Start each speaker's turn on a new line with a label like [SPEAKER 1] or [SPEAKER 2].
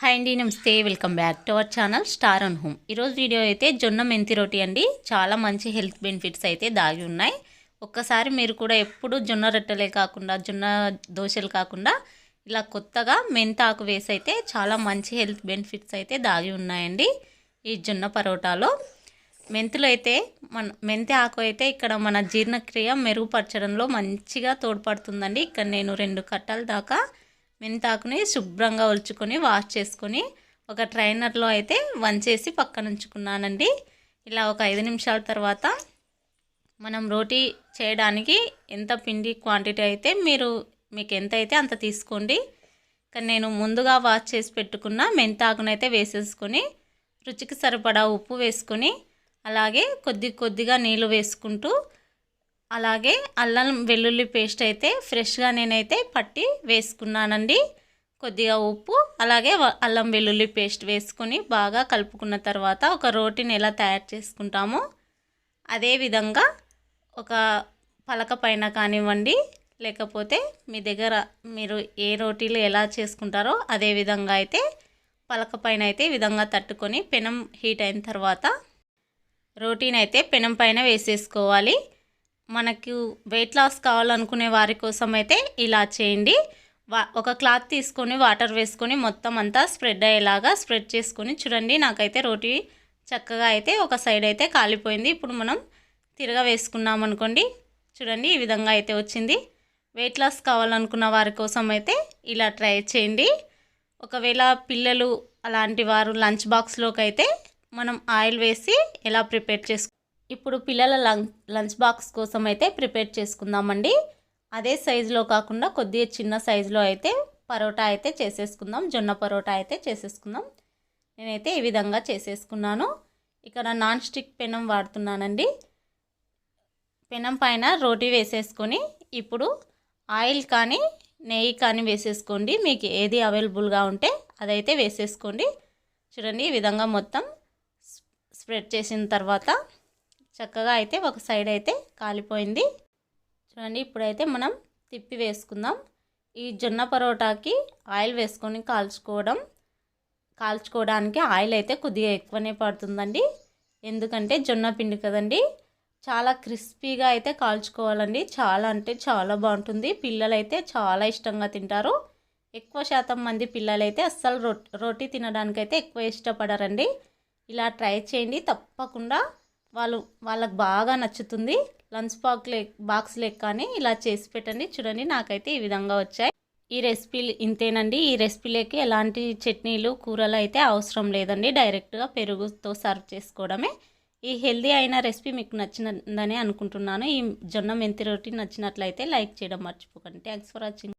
[SPEAKER 1] Hi అండి నమస్తే. Welcome back to our channel star on home ఈరోజు వీడియో అయితే జొన్న మెంతి రొట్టి అండి. చాలా మంచి హెల్త్ బెనిఫిట్స్ అయితే దాగి ఉన్నాయి. ఒక్కసారి మీరు కూడా ఎప్పుడు జొన్న రొట్టెలే కాకుండా జొన్న దోశలు కాకుండా ఇలా కొత్తగా మెంతాకు వేసి అయితే చాలా మంచి హెల్త్ బెనిఫిట్స్ అయితే దాగి ఉన్నాయండి ఈ జొన్న పరోటాలో. మెంతులు అయితే మన మెంతి ఆకు అయితే ఇక్కడ మన జీర్ణక్రియ మెరుగుపరచడంలో మంచిగా తోడ్పడుతుందండి. ఇక్కడ నేను రెండు కట్టల దాకా మెంతాకుని శుభ్రంగా ఉల్చుకొని వాష్ చేసుకొని ఒక ట్రైనర్లో అయితే వంచేసి పక్కన ఉంచుకున్నానండి. ఇలా ఒక ఐదు నిమిషాల తర్వాత మనం రోటీ చేయడానికి ఎంత పిండి క్వాంటిటీ అయితే మీరు మీకు ఎంత అయితే అంత తీసుకోండి. కానీ నేను ముందుగా వాష్ చేసి పెట్టుకున్న మెంతాకునైతే వేసేసుకొని రుచికి సరిపడా ఉప్పు వేసుకొని అలాగే కొద్ది కొద్దిగా నీళ్ళు వేసుకుంటూ అలాగే అల్లం వెల్లుల్లి పేస్ట్ అయితే ఫ్రెష్గా నేనైతే పట్టి వేసుకున్నానండి. కొద్దిగా ఉప్పు అలాగే అల్లం వెల్లుల్లి పేస్ట్ వేసుకొని బాగా కలుపుకున్న తర్వాత ఒక రోటీని ఎలా తయారు చేసుకుంటామో అదే విధంగా ఒక పలక పైన కానివ్వండి లేకపోతే మీ దగ్గర మీరు ఏ రోటీలు ఎలా చేసుకుంటారో అదే విధంగా అయితే పలక పైన అయితే విధంగా తట్టుకొని పెనం హీట్ అయిన తర్వాత రోటీని అయితే పెనం పైన వేసేసుకోవాలి. మనకు వెయిట్ లాస్ కావాలనుకునే వారి కోసం అయితే ఇలా చేయండి. వా ఒక క్లాత్ తీసుకొని వాటర్ వేసుకొని మొత్తం అంతా స్ప్రెడ్ అయ్యేలాగా స్ప్రెడ్ చేసుకొని చూడండి. నాకైతే రోటీ చక్కగా అయితే ఒక సైడ్ అయితే కాలిపోయింది. ఇప్పుడు మనం తిరగ వేసుకున్నాం అనుకోండి. చూడండి ఈ విధంగా అయితే వచ్చింది. వెయిట్ లాస్ కావాలనుకున్న వారి కోసం అయితే ఇలా ట్రై చేయండి. ఒకవేళ పిల్లలు అలాంటి వారు లంచ్ బాక్స్లోకి అయితే మనం ఆయిల్ వేసి ఎలా ప్రిపేర్ చేసుకు ఇప్పుడు పిల్లల లంచ్ లంచ్ బాక్స్ కోసం అయితే ప్రిపేర్ చేసుకుందామండి. అదే సైజులో కాకుండా కొద్దిగా చిన్న సైజులో అయితే పరోటా అయితే చేసేసుకుందాం. జొన్న పరోటా అయితే చేసేసుకుందాం. నేనైతే ఈ విధంగా చేసేసుకున్నాను. ఇక్కడ నాన్ స్టిక్ పెనం వాడుతున్నానండి. పెనం పైన రోటీ వేసేసుకొని ఇప్పుడు ఆయిల్ కానీ నెయ్యి కానీ వేసేసుకోండి. మీకు ఏది అవైలబుల్గా ఉంటే అదైతే వేసేసుకోండి. చూడండి ఈ విధంగా మొత్తం స్ప్రెడ్ చేసిన తర్వాత చక్కగా అయితే ఒక సైడ్ అయితే కాలిపోయింది. చూడండి ఇప్పుడైతే మనం తిప్పి వేసుకుందాం. ఈ జొన్న పరోటాకి ఆయిల్ వేసుకొని కాల్చుకోవడం కాల్చుకోవడానికి ఆయిల్ అయితే కొద్దిగా ఎక్కువనే పడుతుందండి. ఎందుకంటే జొన్న పిండి కదండి. చాలా క్రిస్పీగా అయితే కాల్చుకోవాలండి. చాలా అంటే చాలా బాగుంటుంది. పిల్లలైతే చాలా ఇష్టంగా తింటారు. ఎక్కువ శాతం మంది పిల్లలైతే అస్సలు రో రోటీ తినడానికైతే ఎక్కువ ఇష్టపడరండి. ఇలా ట్రై చేయండి. తప్పకుండా వాళ్ళు వాళ్ళకి బాగా నచ్చుతుంది. లంచ్ బాక్స్ లే బాక్స్ లెక్కనే ఇలా చేసి పెట్టండి. చూడండి నాకైతే ఈ విధంగా వచ్చాయి. ఈ రెసిపీ ఇంతేనండి. ఈ రెసిపీలోకి ఎలాంటి చట్నీలు కూరలు అయితే అవసరం లేదండి. డైరెక్ట్గా పెరుగుతో సర్వ్ చేసుకోవడమే. ఈ హెల్దీ అయిన రెసిపీ మీకు నచ్చినదని అనుకుంటున్నాను. ఈ జొన్న మెంతి రొట్టి నచ్చినట్లయితే లైక్ చేయడం మర్చిపోకండి. Thanks for watching.